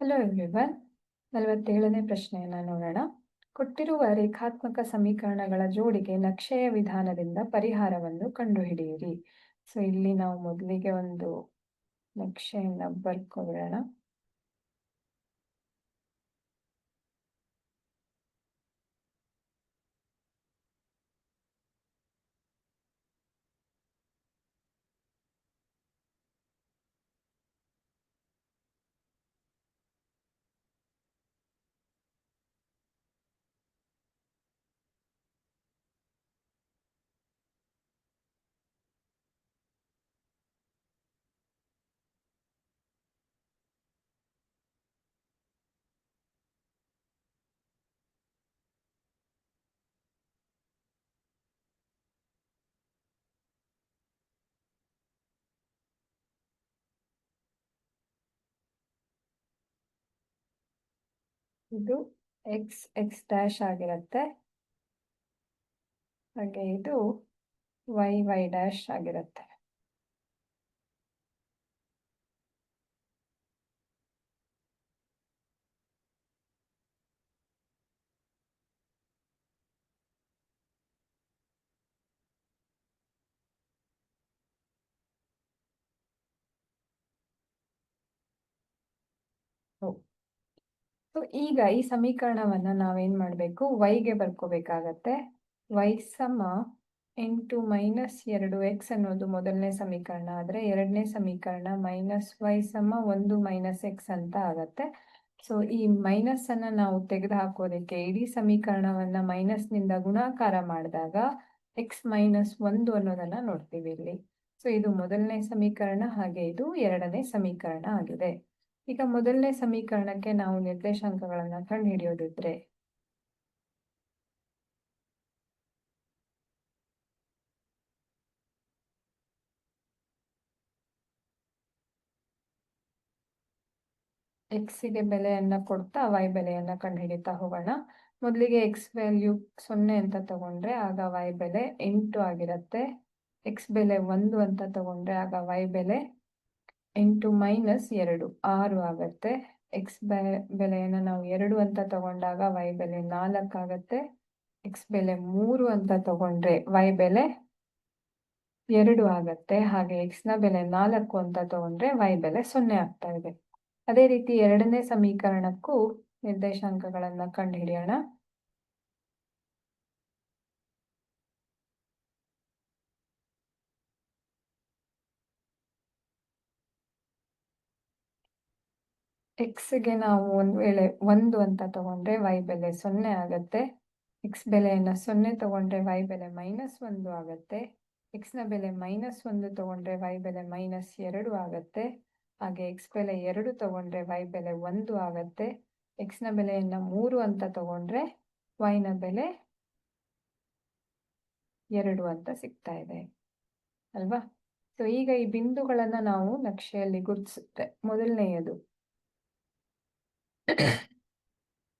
Hello everyone ನಲವತ್ತೇಳನೇ ಪ್ರಶ್ನೆಯನ್ನ ನೋಡೋಣ. ಕೊಟ್ಟಿರುವ ರೇಖಾತ್ಮಕ ಸಮೀಕರಣಗಳ ಜೋಡಿಗೆ ನಕ್ಷೆಯ ವಿಧಾನದಿಂದ ಪರಿಹಾರವನ್ನು ಕಂಡುಹಿಡಿಯಿರಿ. ಸೊ ಇಲ್ಲಿ ನಾವು ಮೊದಲಿಗೆ ಒಂದು ನಕ್ಷೆಯನ್ನು ಬರ್ಕೊಬಿಡೋಣ ಇದು ಎಕ್ಸ್ ಎಕ್ಸ್ ಡ್ಯಾಶ್ ಆಗಿರುತ್ತೆ. ಹಾಗೆ ಇದು ವೈ ವೈ ಡ್ಯಾಶ್ ಆಗಿರುತ್ತೆ. ಸೊ ಈಗ ಈ ಸಮೀಕರಣವನ್ನ ನಾವೇನ್ ಮಾಡಬೇಕು? ವೈಗೆ ಬರ್ಕೋಬೇಕಾಗತ್ತೆ. ವೈ ಸಮ ಎಂಟು ಮೈನಸ್ ಎರಡು ಎಕ್ಸ್ ಅನ್ನೋದು ಮೊದಲನೇ ಸಮೀಕರಣ. ಆದರೆ ಎರಡನೇ ಸಮೀಕರಣ ಮೈನಸ್ ವೈ ಸಮ ಒಂದು ಮೈನಸ್ ಎಕ್ಸ್ ಅಂತ ಆಗತ್ತೆ. ಸೊ ಈ ಮೈನಸ್ ಅನ್ನ ನಾವು ತೆಗೆದು ಹಾಕೋದಕ್ಕೆ ಇಡೀ ಸಮೀಕರಣವನ್ನ ಮೈನಸ್ನಿಂದ ಗುಣಾಕಾರ ಮಾಡಿದಾಗ ಎಕ್ಸ್ ಮೈನಸ್ ಒಂದು ಅನ್ನೋದನ್ನ ನೋಡ್ತೀವಿ ಇಲ್ಲಿ. ಸೊ ಇದು ಮೊದಲನೇ ಸಮೀಕರಣ, ಹಾಗೆ ಇದು ಎರಡನೇ ಸಮೀಕರಣ ಆಗಿದೆ. ಈಗ ಮೊದಲನೇ ಸಮೀಕರಣಕ್ಕೆ ನಾವು ನಿರ್ದೇಶಾಂಕಗಳನ್ನ ಕಂಡುಹಿಡಿಯೋದಿದ್ರೆ. ಎಕ್ಸಿಗೆ ಬೆಲೆಯನ್ನ ಕೊಡ್ತಾ ವೈ ಬೆಲೆಯನ್ನ ಕಂಡುಹಿಡಿತಾ ಹೋಗೋಣ. ಮೊದಲಿಗೆ ಎಕ್ಸ್ ವ್ಯಾಲ್ಯೂ ಸೊನ್ನೆ ಅಂತ ತಗೊಂಡ್ರೆ ಆಗ ವೈ ಬೆಲೆ ಎಂಟು ಆಗಿರತ್ತೆ. ಎಕ್ಸ್ ಬೆಲೆ ಒಂದು ಅಂತ ತಗೊಂಡ್ರೆ ಆಗ ವೈ ಬೆಲೆ ಎಂಟು ಮೈನಸ್ ಎರಡು. ಆರು ಆಗತ್ತೆ. ಎಕ್ಸ್ ಬೆ, ಬೆಲೆಯನ್ನು ನಾವು ಎರಡು ಅಂತ ತಗೊಂಡಾಗ ವೈ ಬೆಲೆ ನಾಲ್ಕು ಆಗತ್ತೆ. ಎಕ್ಸ್ ಬೆಲೆ ಮೂರು ಅಂತ ತಗೊಂಡ್ರೆ ವೈ ಬೆಲೆ ಎರಡು ಆಗತ್ತೆ. ಹಾಗೆ ಎಕ್ಸ್ನ ಬೆಲೆ ನಾಲ್ಕು ಅಂತ ತಗೊಂಡ್ರೆ ವೈ ಬೆಲೆ ಸೊನ್ನೆ ಆಗ್ತಾ ಇದೆ. ಅದೇ ರೀತಿ ಎರಡನೇ ಸಮೀಕರಣಕ್ಕೂ ನಿರ್ದೇಶಾಂಕಗಳನ್ನ ಕಂಡುಹಿಡಿಯೋಣ. ಎಕ್ಸ್ಗೆ ನಾವು ಒಂದ್ ವೇಳೆ ಒಂದು ಅಂತ ತಗೊಂಡ್ರೆ ವೈ ಬೆಲೆ ಸೊನ್ನೆ ಆಗತ್ತೆ. ಎಕ್ಸ್ ಬೆಲೆಯನ್ನ ಸೊನ್ನೆ ತಗೊಂಡ್ರೆ ವೈ ಬೆಲೆ ಮೈನಸ್ ಒಂದು ಆಗತ್ತೆ. ನ ಬೆಲೆ ಮೈನಸ್ ಒಂದು ತಗೊಂಡ್ರೆ ವೈ ಬೆಲೆ ಮೈನಸ್ ಎರಡು ಆಗತ್ತೆ. ಹಾಗೆ ಎಕ್ಸ್ ಬೆಲೆ ಎರಡು ತಗೊಂಡ್ರೆ ವೈ ಬೆಲೆ ಒಂದು ಆಗತ್ತೆ. ನ ಬೆಲೆಯನ್ನ ಮೂರು ಅಂತ ತಗೊಂಡ್ರೆ ವೈನ ಬೆಲೆ ಎರಡು ಅಂತ ಸಿಗ್ತಾ ಇದೆ. ಅಲ್ವಾ? ಸೊ ಈಗ ಈ ಬಿಂದುಗಳನ್ನ ನಾವು ನಕ್ಷೆಯಲ್ಲಿ ಗುರುತಿಸುತ್ತೆ. ಮೊದಲನೆಯದು.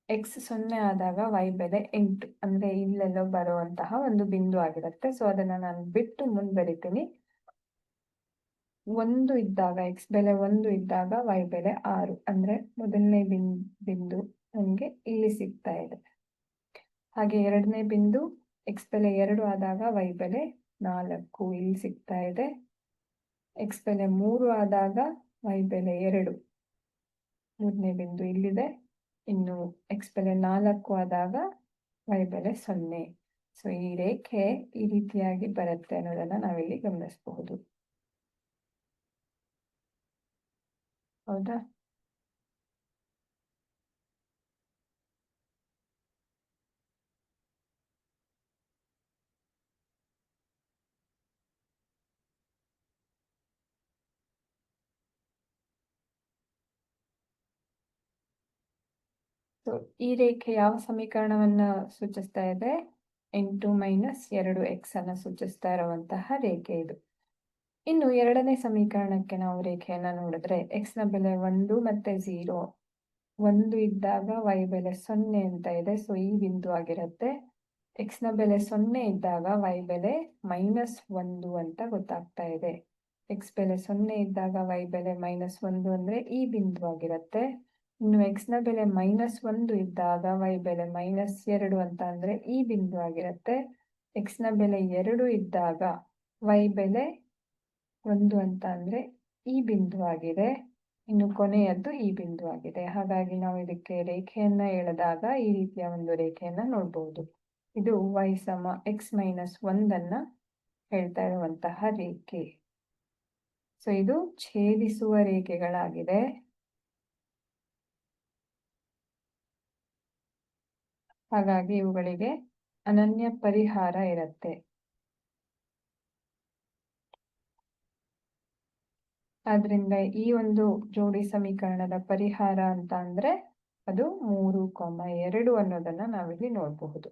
ಎಕ್ಸ್ ಸೊನ್ನೆ ಆದಾಗ ವೈ ಬೆಲೆ ಎಂಟು ಅಂದ್ರೆ ಇಲ್ಲೆಲ್ಲೋ ಬರುವಂತಹ ಒಂದು ಬಿಂದು ಆಗಿರುತ್ತೆ. ಸೊ ಅದನ್ನ ನಾನು ಬಿಟ್ಟು ಮುಂದ್ಬರಿತೀನಿ ಒಂದು ಇದ್ದಾಗ ಎಕ್ಸ್ ಬೆಲೆ ಒಂದು ಇದ್ದಾಗ ವೈ ಬೆಲೆ ಆರು ಅಂದ್ರೆ ಮೊದಲನೇ ಬಿನ್ ಬಿಂದು ನಮ್ಗೆ ಇಲ್ಲಿ ಸಿಗ್ತಾ ಇದೆ. ಹಾಗೆ ಎರಡನೇ ಬಿಂದು ಎಕ್ಸ್ ಬೆಲೆ ಎರಡು ಆದಾಗ ವೈ ಬೆಲೆ ನಾಲ್ಕು ಇಲ್ಲಿ ಸಿಗ್ತಾ ಇದೆ. ಎಕ್ಸ್ ಬೆಲೆ ಮೂರು ಆದಾಗ ವೈ ಬೆಲೆ ಎರಡು. ಮೂರನೇ ಬಿಂದು ಇಲ್ಲಿದೆ. ಇನ್ನು ಎಕ್ಸ್ ಬೆಲೆ ನಾಲ್ಕು ಆದಾಗ ವೈ ಬೆಲೆ ಸೊನ್ನೆ. ಸೊ ಈ ರೇಖೆ ಈ ರೀತಿಯಾಗಿ ಬರುತ್ತೆ ಅನ್ನೋದನ್ನ ನಾವಿಲ್ಲಿ ಗಮನಿಸಬಹುದು. ಹೌದಾ? ಈ ರೇಖೆ ಯಾವ ಸಮೀಕರಣವನ್ನ ಸೂಚಿಸ್ತಾ ಇದೆ? ಎಂಟು ಮೈನಸ್ ಎರಡು ಎಕ್ಸ್ ಅನ್ನ ಸೂಚಿಸ್ತಾ ಇರುವಂತಹ ರೇಖೆ ಇದು. ಇನ್ನು ಎರಡನೇ ಸಮೀಕರಣಕ್ಕೆ ನಾವು ರೇಖೆಯನ್ನ ನೋಡಿದ್ರೆ ಎಕ್ಸ್ನ ಬೆಲೆ ಒಂದು ಮತ್ತೆ ಝೀರೋ. ಒಂದು ಇದ್ದಾಗ ವೈ ಬೆಲೆ ಸೊನ್ನೆ ಅಂತ ಇದೆ. ಸೊ ಈ ಬಿಂದು ಆಗಿರುತ್ತೆ. ಎಕ್ಸ್ನ ಬೆಲೆ ಸೊನ್ನೆ ಇದ್ದಾಗ ವೈ ಬೆಲೆ ಮೈನಸ್ ಒಂದು ಅಂತ ಗೊತ್ತಾಗ್ತಾ ಇದೆ. ಎಕ್ಸ್ ಬೆಲೆ ಸೊನ್ನೆ ಇದ್ದಾಗ ವೈ ಬೆಲೆ ಮೈನಸ್ ಒಂದು ಅಂದ್ರೆ ಈ ಬಿಂದು ಆಗಿರುತ್ತೆ. ಇನ್ನು x ನ ಬೆಲೆ ಮೈನಸ್ ಒಂದು ಇದ್ದಾಗ y ಬೆಲೆ ಮೈನಸ್ ಎರಡು ಅಂತ ಅಂದ್ರೆ ಈ ಬಿಂದು ಆಗಿರುತ್ತೆ. x ನ ಬೆಲೆ ಎರಡು ಇದ್ದಾಗ y ಬೆಲೆ ಒಂದು ಅಂತ ಅಂದ್ರೆ ಈ ಬಿಂದು ಆಗಿದೆ. ಇನ್ನು ಕೊನೆಯದ್ದು ಈ ಬಿಂದು ಆಗಿದೆ. ಹಾಗಾಗಿ ನಾವು ಇದಕ್ಕೆ ರೇಖೆಯನ್ನ ಎಳೆದಾಗ ಈ ರೀತಿಯ ಒಂದು ರೇಖೆಯನ್ನ ನೋಡಬಹುದು ಇದು y ಸಮ x ಮೈನಸ್ ಒಂದನ್ನ ಹೇಳ್ತಾ ಇರುವಂತಹ ರೇಖೆ. ಸೊ ಇದು ಛೇದಿಸುವ ರೇಖೆಗಳಾಗಿದೆ. ಹಾಗಾಗಿ ಇವುಗಳಿಗೆ ಅನನ್ಯ ಪರಿಹಾರ ಇರುತ್ತೆ. ಆದ್ರಿಂದ ಈ ಒಂದು ಜೋಡಿ ಸಮೀಕರಣದ ಪರಿಹಾರ ಅಂತ ಅಂದ್ರೆ ಅದು ಮೂರು, ಕೊಮ್ಮ ಎರಡು ಅನ್ನೋದನ್ನ ನಾವಿಲ್ಲಿ ನೋಡಬಹುದು.